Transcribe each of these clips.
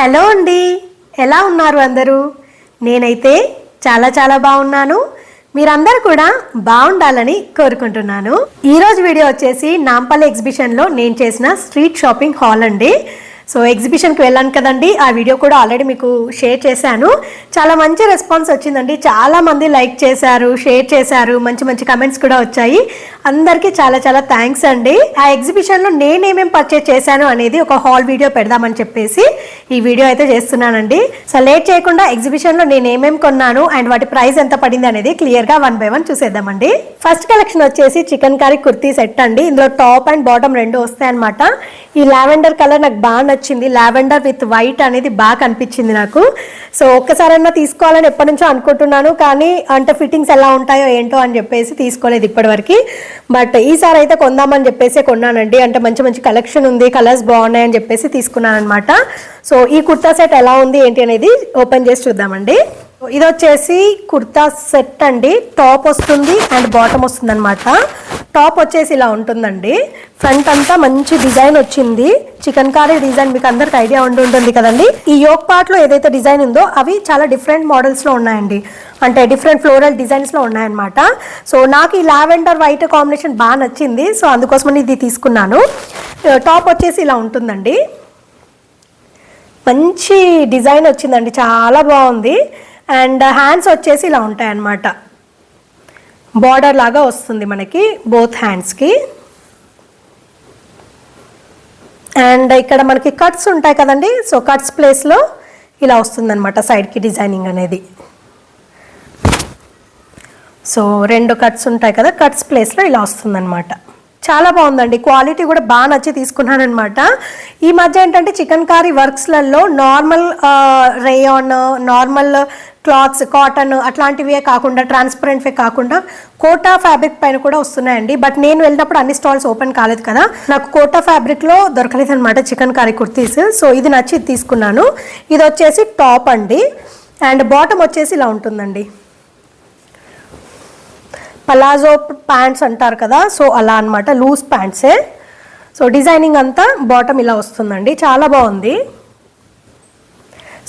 Hello అండి. ఎలా ఉన్నారు అందరూ? నేనైతే చాలా చాలా బాగున్నాను. మీరందరూ కూడా బాగుండాలని కోరుకుంటున్నాను. ఈరోజు వీడియో వచ్చేసి నాంపల్లి ఎగ్జిబిషన్లో నేను చేసిన స్ట్రీట్ షాపింగ్ హాల్ అండి. సో ఎగ్జిబిషన్కి వెళ్ళాను కదండి. ఆ వీడియో కూడా ఆల్రెడీ మీకు షేర్ చేశాను. చాలా మంచి రెస్పాన్స్ వచ్చిందండి. చాలామంది లైక్ చేశారు షేర్ చేశారు. మంచి మంచి కమెంట్స్ కూడా వచ్చాయి. అందరికీ చాలా చాలా థ్యాంక్స్ అండి. ఆ ఎగ్జిబిషన్లో నేనేమేం పర్చేస్ చేశాను అనేది ఒక హాల్ వీడియో పెడదామని చెప్పేసి ఈ వీడియో అయితే చేస్తున్నానండి. సో లేట్ చేయకుండా ఎగ్జిబిషన్లో నేను కొన్నాను అండ్ వాటి ప్రైస్ ఎంత పడింది అనేది క్లియర్గా వన్ బై వన్ చూసేద్దామండి. ఫస్ట్ కలెక్షన్ వచ్చేసి చికెన్ కర్రీ కుర్తీ సెట్ అండి. ఇందులో టాప్ అండ్ బాటమ్ రెండు వస్తాయి అనమాట ఈ లావెండర్ కలర్ నాకు బాగా వచ్చింది. లావెండర్ విత్ వైట్ అనేది బాగా కనిపించింది నాకు. సో ఒక్కసారన్నా తీసుకోవాలని ఎప్పటి నుంచో అనుకుంటున్నాను కానీ అంటే ఫిట్టింగ్స్ ఎలా ఉంటాయో ఏంటో అని చెప్పేసి తీసుకోలేదు ఇప్పటివరకు. బట్ ఈసారి అయితే కొందామని చెప్పేసి కొన్నానండి. అంటే మంచి మంచి కలెక్షన్ ఉంది కలర్స్ బాగున్నాయి అని చెప్పేసి తీసుకున్నాను అనమాట సో ఈ కుర్తా సెట్ ఎలా ఉంది ఏంటి అనేది ఓపెన్ చేసి చూద్దామండి. ఇది వచ్చేసి కుర్తా సెట్ అండి. టాప్ వస్తుంది అండ్ బాటమ్ వస్తుంది అనమాట టాప్ వచ్చేసి ఇలా ఉంటుందండి. ఫ్రంట్ అంతా మంచి డిజైన్ వచ్చింది. చికెన్ కారీ డిజైన్ మీకు అందరికి ఐడియా ఉండి ఉంటుంది కదండి. ఈ యోగ్ పార్ట్లో ఏదైతే డిజైన్ ఉందో అవి చాలా డిఫరెంట్ మోడల్స్లో ఉన్నాయండి. అంటే డిఫరెంట్ ఫ్లోరల్ డిజైన్స్లో ఉన్నాయన్నమాట. సో నాకు ఈ లావెండర్ వైట్ కాంబినేషన్ బాగా నచ్చింది. సో అందుకోసమని ఇది తీసుకున్నాను. టాప్ వచ్చేసి ఇలా ఉంటుందండి. మంచి డిజైన్ వచ్చిందండి. చాలా బాగుంది. అండ్ హ్యాండ్స్ వచ్చేసి ఇలా ఉంటాయి అన్నమాట బార్డర్ లాగా వస్తుంది మనకి బోత్ హ్యాండ్స్కి. అండ్ ఇక్కడ మనకి కట్స్ ఉంటాయి కదండి సో కట్స్ ప్లేస్లో ఇలా వస్తుందన్నమాట సైడ్కి డిజైనింగ్ అనేది. సో రెండు కట్స్ ఉంటాయి కదా కట్స్ ప్లేస్లో ఇలా వస్తుందన్నమాట. చాలా బాగుందండి. క్వాలిటీ కూడా బాగా నచ్చి తీసుకున్నాను అనమాట ఈ మధ్య ఏంటంటే chikankari వర్క్స్లలో normal rayon normal clothes cotton అట్లాంటివే కాకుండా ట్రాన్స్పరెంట్వే కాకుండా కోటా ఫ్యాబ్రిక్ పైన కూడా వస్తున్నాయండి. బట్ నేను వెళ్ళినప్పుడు అన్ని స్టాల్స్ ఓపెన్ కాలేదు కదా. నాకు కోటా ఫ్యాబ్రిక్లో దొరకలేదు అనమాట చికెన్ కారీ కుర్తీస్. సో ఇది నచ్చి తీసుకున్నాను. ఇది వచ్చేసి టాప్ అండి. అండ్ బాటమ్ వచ్చేసి ఇలా ఉంటుందండి. పలాజో ప్యాంట్స్ అంటారు కదా సో అలా అనమాట లూజ్ ప్యాంట్సే సో డిజైనింగ్ అంతా బాటమ్ ఇలా వస్తుందండి చాలా బాగుంది.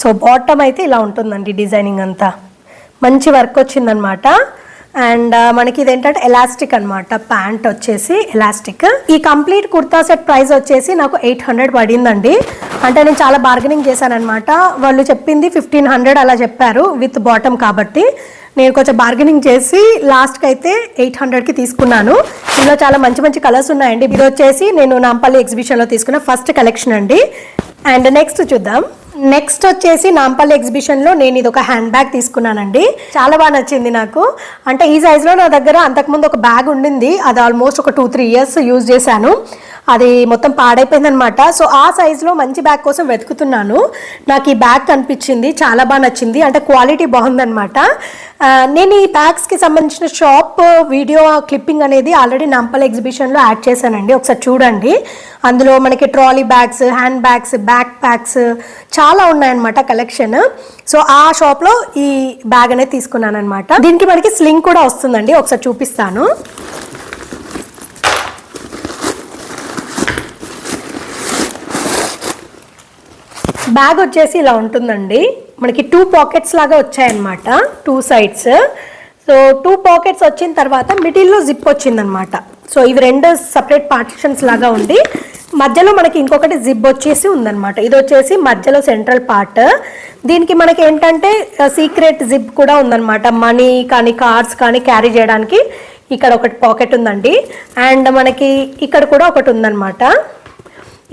సో బాటమ్ అయితే ఇలా ఉంటుందండి డిజైనింగ్ అంతా. మంచి వర్క్ వచ్చిందనమాట అండ్ uh, మనకి ఇదేంటంటే ఎలాస్టిక్ అనమాట ప్యాంట్ వచ్చేసి ఎలాస్టిక్ ఈ కంప్లీట్ కుర్తా సెట్ ప్రైస్ వచ్చేసి నాకు ఎయిట్ హండ్రెడ్ పడిందండి. అంటే నేను చాలా బార్గెనింగ్ చేశాను వాళ్ళు చెప్పింది ఫిఫ్టీన్ హండ్రెడ్ అలా చెప్పారు విత్ బాటమ్ కాబట్టి. నేను కొంచెం బార్గెనింగ్ చేసి లాస్ట్కి అయితే ఎయిట్ హండ్రెడ్కి తీసుకున్నాను. ఇందులో చాలా మంచి మంచి కలర్స్ ఉన్నాయండి. ఇది వచ్చేసి నేను నాంపల్లి ఎగ్జిబిషన్లో తీసుకున్న ఫస్ట్ కలెక్షన్ అండి. అండ్ నెక్స్ట్ చూద్దాం. నెక్స్ట్ వచ్చేసి నాంపల్లి ఎగ్జిబిషన్లో నేను ఇది ఒక హ్యాండ్ బ్యాగ్ తీసుకున్నానండి. చాలా బాగా నచ్చింది నాకు. అంటే ఈ సైజులో నా దగ్గర అంతకుముందు ఒక బ్యాగ్ ఉండింది. అది ఆల్మోస్ట్ ఒక టూ త్రీ ఇయర్స్ యూజ్ చేశాను. అది మొత్తం పాడైపోయిందనమాట సో ఆ సైజులో మంచి బ్యాగ్ కోసం వెతుకుతున్నాను. నాకు ఈ బ్యాగ్ కనిపించింది చాలా బాగా నచ్చింది. అంటే క్వాలిటీ బాగుందనమాట నేను ఈ బ్యాగ్స్కి సంబంధించిన షాప్ వీడియో క్లిప్పింగ్ అనేది ఆల్రెడీ నంపల్ ఎగ్జిబిషన్లో యాడ్ చేశానండి. ఒకసారి చూడండి. అందులో మనకి trolley bags hand bags back packs చాలా ఉన్నాయన్నమాట కలెక్షన్. సో ఆ షాప్లో ఈ బ్యాగ్ అనేది తీసుకున్నాను అనమాట దీనికి మనకి స్లింగ్ కూడా వస్తుందండి. ఒకసారి చూపిస్తాను. బ్యాగ్ వచ్చేసి ఇలా ఉంటుందండి. మనకి టూ పాకెట్స్ లాగా వచ్చాయన్నమాట. Two sides so two pockets వచ్చిన తర్వాత మిడిల్లో జిప్ వచ్చిందనమాట సో ఇవి రెండు సపరేట్ పార్టిషన్స్ లాగా ఉండి మధ్యలో మనకి ఇంకొకటి జిప్ వచ్చేసి ఉందన్నమాట. ఇది వచ్చేసి మధ్యలో సెంట్రల్ పార్ట్ దీనికి మనకి ఏంటంటే సీక్రెట్ జిప్ కూడా ఉందన్నమాట. మనీ కానీ కార్డ్స్ కానీ క్యారీ చేయడానికి ఇక్కడ ఒకటి పాకెట్ ఉందండి. అండ్ మనకి ఇక్కడ కూడా ఒకటి ఉందన్నమాట.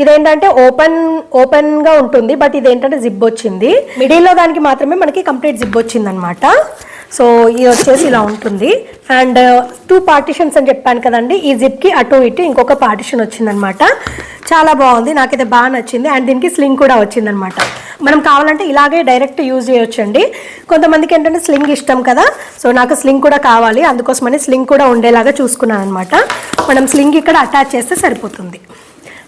ఇదేంటంటే ఓపెన్ ఓపెన్గా ఉంటుంది బట్ ఇదేంటంటే జిప్ వచ్చింది. మిడిల్లో దానికి మాత్రమే మనకి కంప్లీట్ జిప్ వచ్చింది అనమాట సో ఇది వచ్చేసి ఇలా ఉంటుంది. అండ్ uh, టూ పార్టిషన్స్ అని చెప్పాను కదండి ఈ జిప్కి అటు ఇటు ఇంకొక పార్టిషన్ వచ్చిందనమాట. చాలా బాగుంది నాకైతే బాగా నచ్చింది. అండ్ దీనికి స్లింగ్ కూడా వచ్చిందనమాట. మనం కావాలంటే ఇలాగే డైరెక్ట్ యూజ్ చేయొచ్చండి. కొంతమందికి ఏంటంటే స్లింగ్ ఇష్టం కదా సో నాకు స్లింగ్ కూడా కావాలి. అందుకోసమని స్లింగ్ కూడా ఉండేలాగా చూసుకున్నాను అనమాట మనం స్లింగ్ ఇక్కడ అటాచ్ చేస్తే సరిపోతుంది.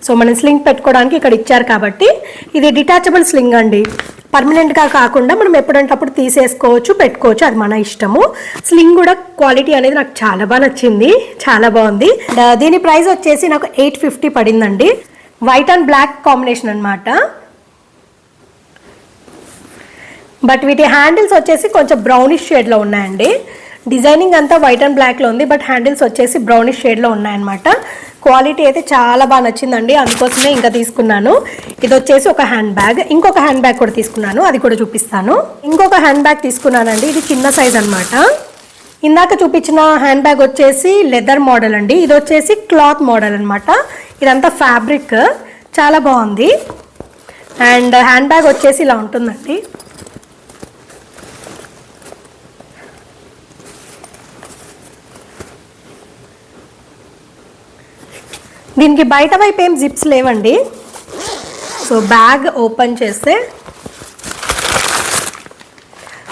సో మనం స్లింగ్ పెట్టుకోవడానికి ఇక్కడ ఇచ్చారు కాబట్టి ఇది డిటాచబుల్ స్లింగ్ అండి. పర్మనెంట్గా కాకుండా మనం ఎప్పుడంటే అప్పుడు తీసేసుకోవచ్చు పెట్టుకోవచ్చు. అది మన ఇష్టము. స్లింగ్ కూడా క్వాలిటీ అనేది నాకు చాలా బాగా నచ్చింది. చాలా బాగుంది. Uh, దీని ప్రైస్ వచ్చేసి నాకు ఎయిట్ ఫిఫ్టీ పడిందండి. వైట్ అండ్ బ్లాక్ కాంబినేషన్ అనమాట బట్ వీటి హ్యాండిల్స్ వచ్చేసి కొంచెం బ్రౌనిష్ షేడ్లో ఉన్నాయండి. డిజైనింగ్ అంతా వైట్ అండ్ బ్లాక్లో ఉంది బట్ హ్యాండిల్స్ వచ్చేసి బ్రౌనిష్ షేడ్లో ఉన్నాయన్నమాట. క్వాలిటీ అయితే చాలా బాగా నచ్చిందండి అందుకోసమే ఇంకా తీసుకున్నాను. ఇది వచ్చేసి ఒక హ్యాండ్ బ్యాగ్ ఇంకొక హ్యాండ్ బ్యాగ్ కూడా తీసుకున్నాను అది కూడా చూపిస్తాను. ఇంకొక హ్యాండ్ బ్యాగ్ తీసుకున్నానండి ఇది చిన్న సైజ్ అన్నమాట. ఇందాక చూపించిన హ్యాండ్ బ్యాగ్ వచ్చేసి లెదర్ మోడల్ అండి ఇది వచ్చేసి క్లాత్ మోడల్ అనమాట ఇదంతా ఫ్యాబ్రిక్ చాలా బాగుంది. అండ్ హ్యాండ్ బ్యాగ్ వచ్చేసి ఇలా ఉంటుందండి. దీనికి బయట వైపు ఏం జిప్స్ లేవండి. సో బ్యాగ్ ఓపెన్ చేస్తే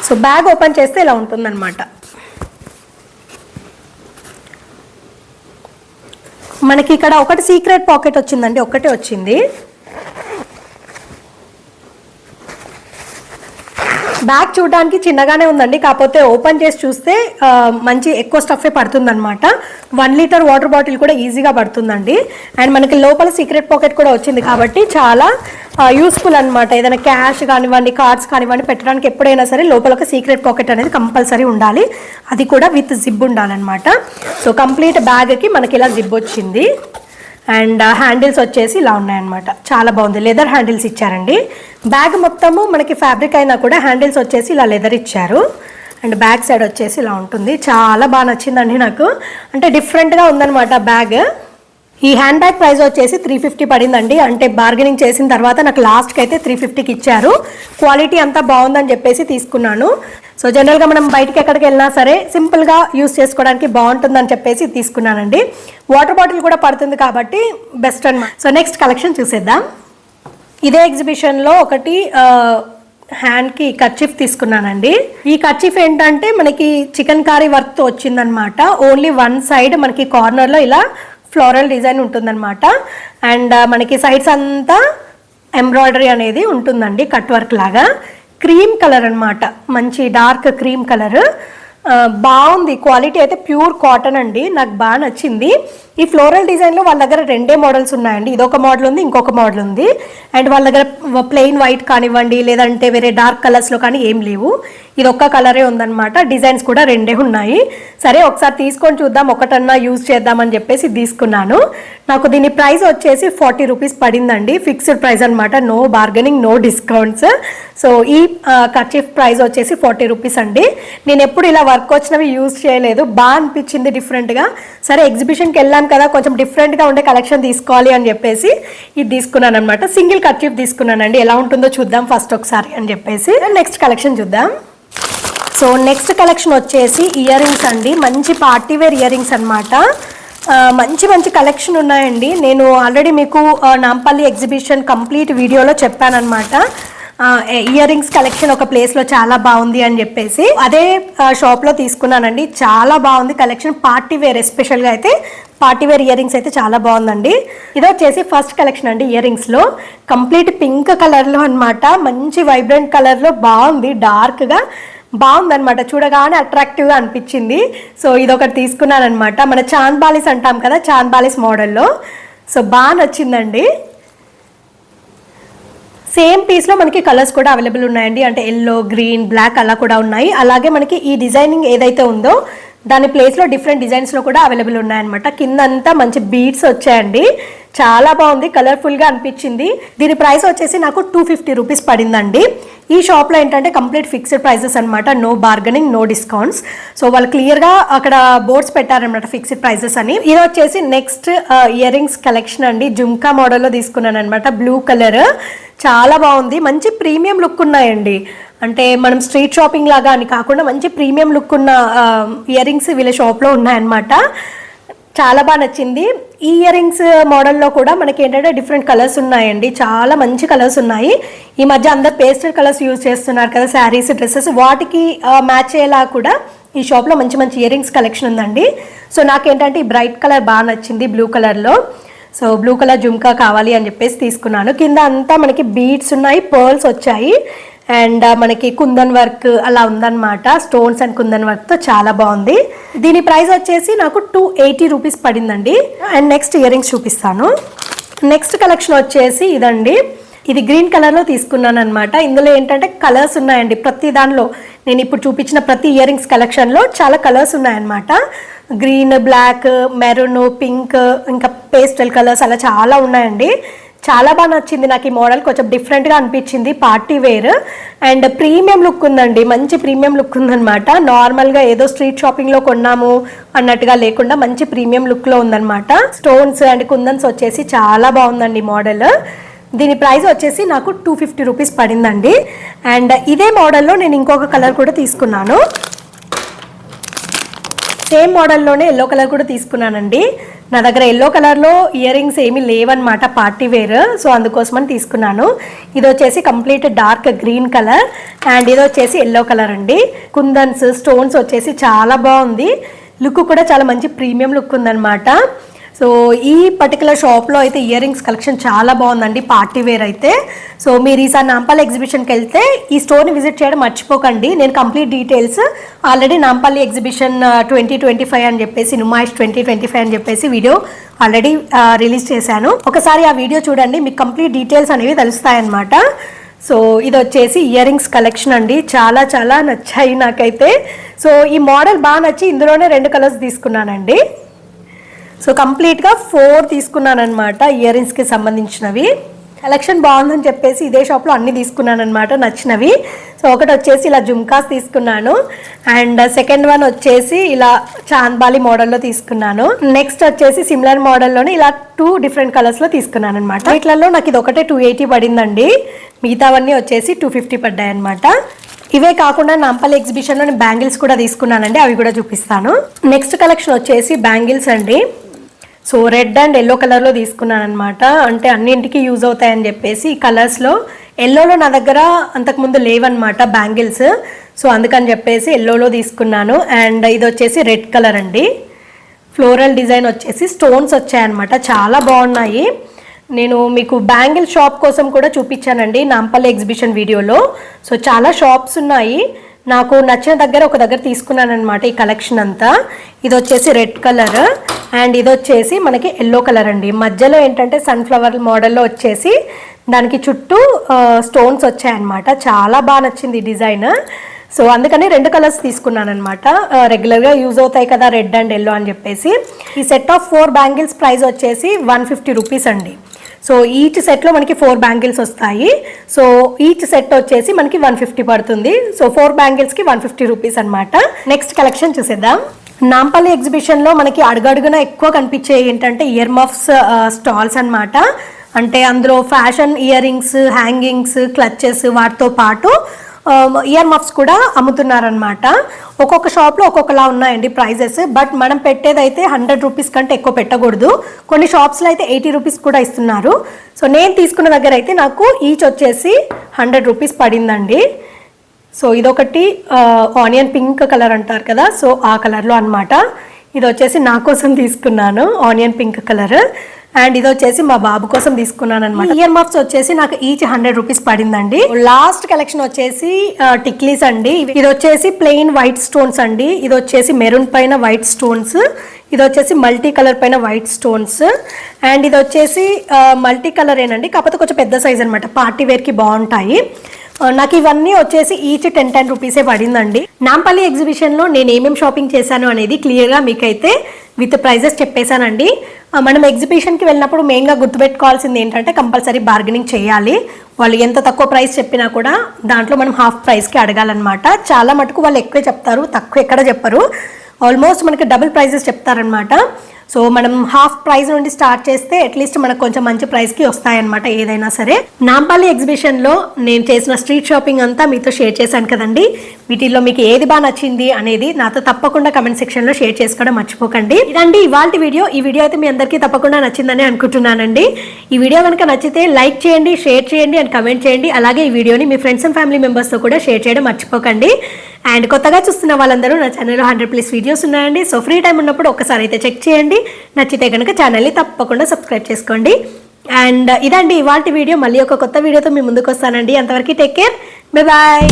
సో బ్యాగ్ ఓపెన్ చేస్తే ఇలా ఉంటుందన్నమాట. మనకి ఇక్కడ ఒకటి సీక్రెట్ పాకెట్ వచ్చిందండి ఒకటే వచ్చింది. బ్యాగ్ చూడడానికి చిన్నగానే ఉందండి. కాకపోతే ఓపెన్ చేసి చూస్తే మంచి ఎక్కువ స్టఫే పడుతుందనమాట వన్ లీటర్ వాటర్ బాటిల్ కూడా ఈజీగా పడుతుందండి. అండ్ మనకి లోపల సీక్రెట్ పాకెట్ కూడా వచ్చింది కాబట్టి చాలా యూస్ఫుల్ అన్నమాట. ఏదైనా క్యాష్ కానివ్వండి కార్డ్స్ కానివ్వండి పెట్టడానికి ఎప్పుడైనా సరే లోపల ఒక సీక్రెట్ పాకెట్ అనేది కంపల్సరీ ఉండాలి. అది కూడా విత్ జిబ్ ఉండాలన్నమాట. సో కంప్లీట్ బ్యాగ్కి మనకి ఇలా జిబ్ వచ్చింది. అండ్ హ్యాండిల్స్ వచ్చేసి ఇలా ఉన్నాయన్నమాట. చాలా బాగుంది. లెదర్ హ్యాండిల్స్ ఇచ్చారండి. బ్యాగ్ మొత్తము మనకి ఫ్యాబ్రిక్ అయినా కూడా హ్యాండిల్స్ వచ్చేసి ఇలా లెదర్ ఇచ్చారు. అండ్ బ్యాక్ సైడ్ వచ్చేసి ఇలా ఉంటుంది. చాలా బాగా నచ్చిందండి నాకు. అంటే డిఫరెంట్గా ఉందన్నమాట బ్యాగ్. ఈ హ్యాండ్ బ్యాగ్ ప్రైస్ వచ్చేసి త్రీ ఫిఫ్టీ పడిందండి. అంటే బార్గెనింగ్ చేసిన తర్వాత నాకు లాస్ట్కి అయితే త్రీ ఫిఫ్టీకి ఇచ్చారు. క్వాలిటీ అంతా బాగుందని చెప్పేసి తీసుకున్నాను. సో జనరల్గా మనం బయటికి ఎక్కడికి వెళ్ళినా సరే సింపుల్గా యూస్ చేసుకోవడానికి బాగుంటుందని చెప్పేసి తీసుకున్నానండి. వాటర్ బాటిల్ కూడా పడుతుంది కాబట్టి బెస్ట్ అనమాట సో నెక్స్ట్ కలెక్షన్ చూసేద్దాం. ఇదే ఎగ్జిబిషన్లో ఒకటి హ్యాండ్కి కర్చీఫ్ తీసుకున్నానండి. ఈ కర్చీఫ్ ఏంటంటే మనకి చికెన్ కారీ వర్క్తో వచ్చిందనమాట ఓన్లీ వన్ సైడ్ మనకి కార్నర్లో ఇలా ఫ్లోరల్ డిజైన్ ఉంటుందన్నమాట. అండ్ uh, మనకి సైడ్స్ అంతా ఎంబ్రాయిడరీ అనేది ఉంటుందండి కట్ వర్క్ లాగా. క్రీమ్ కలర్ అన్నమాట. మంచి డార్క్ క్రీమ్ కలర్ బాగుంది. క్వాలిటీ అయితే ప్యూర్ కాటన్ అండి. నాకు బాగా నచ్చింది. ఈ ఫ్లోరల్ డిజైన్లో వాళ్ళ దగ్గర రెండే మోడల్స్ ఉన్నాయండి. ఇదొక మోడల్ ఉంది ఇంకొక మోడల్ ఉంది. అండ్ వాళ్ళ దగ్గర ప్లెయిన్ వైట్ కానివ్వండి లేదంటే వేరే డార్క్ కలర్స్లో కానీ ఏం లేవు. ఇది ఒక్క కలరే ఉందన్నమాట. డిజైన్స్ కూడా రెండే ఉన్నాయి. సరే ఒకసారి తీసుకొని చూద్దాం ఒకటన్నా యూజ్ చేద్దామని చెప్పేసి తీసుకున్నాను. నాకు దీని ప్రైస్ వచ్చేసి ఫార్టీ రూపీస్ పడిందండి. ఫిక్స్డ్ ప్రైస్ అనమాట no bargaining no discounts. So ఈ కర్చీఫ్ ప్రైస్ వచ్చేసి ఫార్టీ రూపీస్ అండి. నేను ఎప్పుడు ఇలా వర్క్ వచ్చినవి యూజ్ చేయలేదు. బాగా అనిపించింది డిఫరెంట్గా సరే ఎగ్జిబిషన్కి వెళ్ళాం కదా కొంచెం డిఫరెంట్గా ఉండే కలెక్షన్ తీసుకోవాలి అని చెప్పేసి ఇది తీసుకున్నాను అనమాట సింగిల్ కర్చీఫ్ తీసుకున్నానండి. ఎలా ఉంటుందో చూద్దాం ఫస్ట్ ఒకసారి అని చెప్పేసి. నెక్స్ట్ కలెక్షన్ చూద్దాం. సో నెక్స్ట్ కలెక్షన్ వచ్చేసి ఇయర్ రింగ్స్ అండి. మంచి పార్టీ వేర్ ఇయర్ రింగ్స్ అనమాట మంచి మంచి కలెక్షన్ ఉన్నాయండి. నేను ఆల్రెడీ మీకు నాంపల్లి ఎగ్జిబిషన్ కంప్లీట్ వీడియోలో చెప్పానమాట ఇయర్ రింగ్స్ కలెక్షన్ ఒక ప్లేస్లో చాలా బాగుంది అని చెప్పేసి. అదే షాప్ షాప్లో తీసుకున్నానండి. చాలా బాగుంది కలెక్షన్ పార్టీ వేర్ ఎస్పెషల్గా అయితే పార్టీ వేర్ ఇయర్ రింగ్స్ అయితే చాలా బాగుందండి. ఇది వచ్చేసి ఫస్ట్ కలెక్షన్ అండి ఇయర్ రింగ్స్లో కంప్లీట్ పింక్ కలర్లో అన్నమాట. మంచి వైబ్రెంట్ కలర్లో బాగుంది. డార్క్గా బాగుందనమాట చూడగానే అట్రాక్టివ్గా అనిపించింది. సో ఇది ఒకటి తీసుకున్నాను అనమాట మన చాంద్ బాలిస్ అంటాం కదా చాన్ బాలిస్ మోడల్లో సో బాగా నచ్చిందండి. సేమ్ పీస్లో మనకి కలర్స్ కూడా అవైలబుల్ ఉన్నాయండి. అంటే ఎల్లో గ్రీన్ బ్లాక్ అలా కూడా ఉన్నాయి. అలాగే మనకి ఈ డిజైనింగ్ ఏదైతే ఉందో దాని ప్లేస్లో డిఫరెంట్ డిజైన్స్లో కూడా అవైలబుల్ ఉన్నాయన్నమాట. కింద అంతా మంచి బీడ్స్ వచ్చాయండి. చాలా బాగుంది కలర్ఫుల్గా అనిపించింది. దీని ప్రైస్ వచ్చేసి నాకు టూ ఫిఫ్టీ రూపీస్ పడిందండి. ఈ షాప్లో ఏంటంటే కంప్లీట్ ఫిక్స్డ్ ప్రైసెస్ అనమాట no bargaining no discounts so వాళ్ళు క్లియర్గా అక్కడ బోర్డ్స్ పెట్టారనమాట ఫిక్స్డ్ ప్రైసెస్ అని. ఇది వచ్చేసి నెక్స్ట్ ఇయర్ రింగ్స్ కలెక్షన్ అండి. జుమ్కా మోడల్లో తీసుకున్నాను అనమాట బ్లూ కలర్ చాలా బాగుంది. మంచి ప్రీమియం లుక్ ఉన్నాయండి. అంటే మనం స్ట్రీట్ షాపింగ్ లాగా అని కాకుండా మంచి ప్రీమియం లుక్ ఉన్న ఇయర్ రింగ్స్ వీళ్ళ షాప్లో ఉన్నాయన్నమాట. చాలా బాగా నచ్చింది. ఈ ఇయర్ రింగ్స్ మోడల్లో కూడా మనకి ఏంటంటే డిఫరెంట్ కలర్స్ ఉన్నాయండి. చాలా మంచి కలర్స్ ఉన్నాయి. ఈ మధ్య అందరు పేస్టల్ కలర్స్ యూజ్ చేస్తున్నారు కదా శారీస్ డ్రెస్సెస్ వాటికి మ్యాచ్ అయ్యేలా కూడా ఈ షాప్లో మంచి మంచి ఇయర్ రింగ్స్ కలెక్షన్ ఉందండి. సో నాకేంటంటే ఈ బ్రైట్ కలర్ బాగా నచ్చింది బ్లూ కలర్లో సో బ్లూ కలర్ జుమ్కా కావాలి అని చెప్పేసి తీసుకున్నాను. కింద అంతా మనకి బీడ్స్ ఉన్నాయి పర్ల్స్ వచ్చాయి. అండ్ మనకి కుందన్ వర్క్ అలా ఉందన్నమాట. స్టోన్స్ అండ్ కుందన్ వర్క్తో చాలా బాగుంది. దీని ప్రైస్ వచ్చేసి నాకు టూ ఎయిటీ రూపీస్ పడిందండి. అండ్ నెక్స్ట్ ఇయర్ రింగ్స్ చూపిస్తాను. నెక్స్ట్ కలెక్షన్ వచ్చేసి ఇదండి. ఇది గ్రీన్ కలర్లో తీసుకున్నాను అనమాట ఇందులో ఏంటంటే కలర్స్ ఉన్నాయండి. ప్రతి దానిలో నేను ఇప్పుడు చూపించిన ప్రతి ఇయర్ రింగ్స్ కలెక్షన్లో చాలా కలర్స్ ఉన్నాయన్నమాట. గ్రీన్ బ్లాక్ మెరూన్ పింక్ ఇంకా పేస్టల్ కలర్స్ అలా చాలా ఉన్నాయండి. చాలా బాగా నచ్చింది నాకు ఈ మోడల్. కొంచెం డిఫరెంట్గా అనిపించింది. Party wear. And premium look ఉందండి. మంచి ప్రీమియం లుక్ ఉందన్నమాట. నార్మల్గా ఏదో స్ట్రీట్ షాపింగ్లో కొన్నాము అన్నట్టుగా లేకుండా మంచి ప్రీమియం లుక్లో ఉందన్నమాట. స్టోన్స్ అండ్ కుందన్స్ వచ్చేసి చాలా బాగుందండి మోడల్. దీని ప్రైస్ వచ్చేసి నాకు టూ ఫిఫ్టీ రూపీస్ పడిందండి. అండ్ ఇదే మోడల్లో నేను ఇంకొక కలర్ కూడా తీసుకున్నాను. సేమ్ మోడల్లోనే ఎల్లో కలర్ కూడా తీసుకున్నానండి. నా దగ్గర ఎల్లో కలర్లో ఇయర్ రింగ్స్ ఏమీ లేవన్నమాట పార్టీ వేర్. సో అందుకోసమని తీసుకున్నాను. ఇది వచ్చేసి complete dark green colour and ఇది వచ్చేసి ఎల్లో కలర్ అండి. కుందన్స్ స్టోన్స్ వచ్చేసి చాలా బాగుంది. లుక్ కూడా చాలా మంచి ప్రీమియం లుక్ ఉందన్నమాట. సో ఈ పర్టికులర్ షాప్లో అయితే ఇయర్ రింగ్స్ కలెక్షన్ చాలా బాగుందండి పార్టీ వేర్ అయితే. సో మీరు ఈసారి నాంపల్లి ఎగ్జిబిషన్కి వెళ్తే ఈ స్టోర్ని విజిట్ చేయడం మర్చిపోకండి. నేను complete details already Nampally exhibition twenty twenty five అని చెప్పేసి నుమాయిష్ ట్వంటీ ట్వంటీ ఫైవ్ అని చెప్పేసి వీడియో ఆల్రెడీ రిలీజ్ చేశాను. ఒకసారి ఆ వీడియో చూడండి మీకు కంప్లీట్ డీటెయిల్స్ అనేవి తెలుస్తాయన్నమాట. సో ఇది వచ్చేసి ఇయర్ రింగ్స్ కలెక్షన్ అండి. చాలా చాలా నచ్చాయి నాకైతే. సో ఈ మోడల్ బాగా నచ్చి ఇందులోనే రెండు కలర్స్ తీసుకున్నానండి. సో కంప్లీట్గా ఫోర్ తీసుకున్నానమాట ఇయర్ రింగ్స్కి సంబంధించినవి. కలెక్షన్ బాగుందని చెప్పేసి ఇదే షాప్లో అన్నీ తీసుకున్నాను అనమాట నచ్చినవి. సో ఒకటి వచ్చేసి ఇలా జుమ్కాస్ తీసుకున్నాను. అండ్ సెకండ్ వన్ వచ్చేసి ఇలా చాంద్బాలి మోడల్లో తీసుకున్నాను. నెక్స్ట్ వచ్చేసి సిమిలర్ మోడల్లోనే ఇలా టూ డిఫరెంట్ కలర్స్లో తీసుకున్నాను అనమాట వీటిలలో నాకు ఇది ఒకటే టూ ఎయిటీ పడిందండి. మిగతావన్నీ వచ్చేసి టూ ఫిఫ్టీ పడ్డాయి అనమాట ఇవే కాకుండా నాంపల్లి ఎగ్జిబిషన్లో బ్యాంగిల్స్ కూడా తీసుకున్నానండి అవి కూడా చూపిస్తాను. నెక్స్ట్ కలెక్షన్ వచ్చేసి బ్యాంగిల్స్ అండి. సో రెడ్ అండ్ ఎల్లో కలర్లో తీసుకున్నాను అనమాట అంటే అన్నింటికి యూజ్ అవుతాయని చెప్పేసి ఈ కలర్స్లో ఎల్లోలో నా దగ్గర అంతకుముందు లేవన్నమాట బ్యాంగిల్స్. సో అందుకని చెప్పేసి ఎల్లోలో తీసుకున్నాను. అండ్ ఇది వచ్చేసి రెడ్ కలర్ అండి. ఫ్లోరల్ డిజైన్ వచ్చేసి స్టోన్స్ వచ్చాయన్నమాట. చాలా బాగున్నాయి. నేను మీకు బ్యాంగిల్ షాప్ కోసం కూడా చూపించానండి నాంపల్లి ఎగ్జిబిషన్ వీడియోలో. సో చాలా షాప్స్ ఉన్నాయి. నాకు నచ్చిన దగ్గర ఒక దగ్గర తీసుకున్నాను అనమాట ఈ కలెక్షన్ అంతా. ఇది వచ్చేసి రెడ్ కలర్ అండ్ ఇది వచ్చేసి మనకి ఎల్లో కలర్ అండి. మధ్యలో ఏంటంటే సన్ఫ్లవర్ మోడల్లో వచ్చేసి దానికి చుట్టూ స్టోన్స్ వచ్చాయన్నమాట. చాలా బాగా నచ్చింది డిజైన్ సో అందుకని రెండు కలర్స్ తీసుకున్నాను అనమాట రెగ్యులర్గా యూజ్ అవుతాయి కదా రెడ్ అండ్ ఎల్లో అని చెప్పేసి. ఈ set of four bangles price వచ్చేసి వన్ ఫిఫ్టీ రూపీస్ అండి. సో ఈచ్ సెట్లో మనకి ఫోర్ బ్యాంగిల్స్ వస్తాయి. సో ఈచ్ సెట్ వచ్చేసి మనకి వన్ ఫిఫ్టీ పడుతుంది. సో ఫోర్ బ్యాంగిల్స్కి వన్ ఫిఫ్టీ రూపీస్ అనమాట నెక్స్ట్ కలెక్షన్ చూసేద్దాం. నాంపల్లి ఎగ్జిబిషన్లో మనకి అడుగడుగున ఎక్కువ కనిపించే ఏంటంటే ఇయర్ మఫ్స్ స్టాల్స్ అన్నమాట. అంటే అందులో fashion earrings hangings clutches వాటితో పాటు Um, ఇయర్ మఫ్స్ కూడా అమ్ముతున్నారనమాట ఒక్కొక్క షాప్లో ఒక్కొక్కలా ఉన్నాయండి ప్రైజెస్ బట్ మనం పెట్టేదైతే హండ్రెడ్ రూపీస్ కంటే ఎక్కువ పెట్టకూడదు. కొన్ని షాప్స్లో అయితే ఎయిటీ రూపీస్ కూడా ఇస్తున్నారు. సో నేను తీసుకున్న దగ్గర అయితే నాకు ఈచ్ వచ్చేసి హండ్రెడ్ రూపీస్ పడిందండి. సో ఇదొకటి ఆనియన్ పింక్ కలర్ అంటారు కదా. సో ఆ కలర్లో అనమాట ఇది వచ్చేసి నా కోసం తీసుకున్నాను ఆనియన్ పింక్ కలర్. అండ్ ఇది వచ్చేసి మా బాబు కోసం తీసుకున్నాను అనమాట ఇయర్ మఫ్స్ వచ్చేసి నాకు ఈచ్ హండ్రెడ్ రూపీస్ పడిందండి. లాస్ట్ కలెక్షన్ వచ్చేసి టిక్లీస్ అండి. ఇది వచ్చేసి ప్లెయిన్ వైట్ స్టోన్స్ అండి. ఇది వచ్చేసి మెరూన్ పైన వైట్ స్టోన్స్. ఇది వచ్చేసి మల్టీ కలర్ పైన వైట్ స్టోన్స్. అండ్ ఇది వచ్చేసి మల్టీ కలర్ ఏనండి కాకపోతే కొంచెం పెద్ద సైజ్ అనమాట పార్టీ వేర్కి బాగుంటాయి. నాకు ఇవన్నీ వచ్చేసి ఈచ్ టెన్ టెన్ రూపీసే పడిందండి. నాంపల్లి ఎగ్జిబిషన్లో నేను ఏమేమి షాపింగ్ చేశాను అనేది క్లియర్గా మీకైతే విత్ ప్రైజెస్ చెప్పేశానండి. మనం ఎగ్జిబిషన్కి వెళ్ళినప్పుడు మెయిన్గా గుర్తుపెట్టుకోవాల్సింది ఏంటంటే కంపల్సరీ బార్గెనింగ్ చేయాలి. వాళ్ళు ఎంత తక్కువ ప్రైస్ చెప్పినా కూడా దాంట్లో మనం హాఫ్ ప్రైస్కి అడగాలన్నమాట. చాలా మటుకు వాళ్ళు ఎక్కువే చెప్తారు తక్కువ ఎక్కడ చెప్పరు. ఆల్మోస్ట్ మనకి డబుల్ ప్రైజెస్ చెప్తారనమాట సో మనం హాఫ్ ప్రైస్ నుండి స్టార్ట్ చేస్తే అట్లీస్ట్ మనకు కొంచెం మంచి ప్రైస్కి వస్తాయన్నమాట ఏదైనా సరే. నాంపల్లి ఎగ్జిబిషన్లో నేను చేసిన స్ట్రీట్ షాపింగ్ అంతా మీతో షేర్ చేశాను కదండి. వీటిల్లో మీకు ఏది బాగా నచ్చింది అనేది నాతో తప్పకుండా కమెంట్ సెక్షన్లో షేర్ చేసుకోవడం మర్చిపోకండి. ఇదండి ఇవాళ వీడియో. ఈ వీడియో అయితే మీ అందరికీ తప్పకుండా నచ్చిందని అనుకుంటున్నానండి. ఈ వీడియో కనుక నచ్చితే లైక్ చేయండి షేర్ చేయండి అండ్ కమెంట్ చేయండి. అలాగే ఈ వీడియోని మీ ఫ్రెండ్స్ అండ్ ఫ్యామిలీ మెంబర్స్తో కూడా షేర్ చేయడం మర్చిపోకండి. అండ్ కొత్తగా చూస్తున్న వాళ్ళందరూ నా ఛానల్లో హండ్రెడ్ ప్లస్ వీడియోస్ ఉన్నాయండి. సో ఫ్రీ టైం ఉన్నప్పుడు ఒకసారి అయితే చెక్ చేయండి. నచ్చితే కనుక ఛానల్ని తప్పకుండా సబ్స్క్రైబ్ చేసుకోండి. అండ్ ఇదండి ఇవాళ వీడియో మళ్ళీ ఒక కొత్త వీడియోతో మీ ముందుకు వస్తానండి. అంతవరకు టేక్ కేర్ బై బాయ్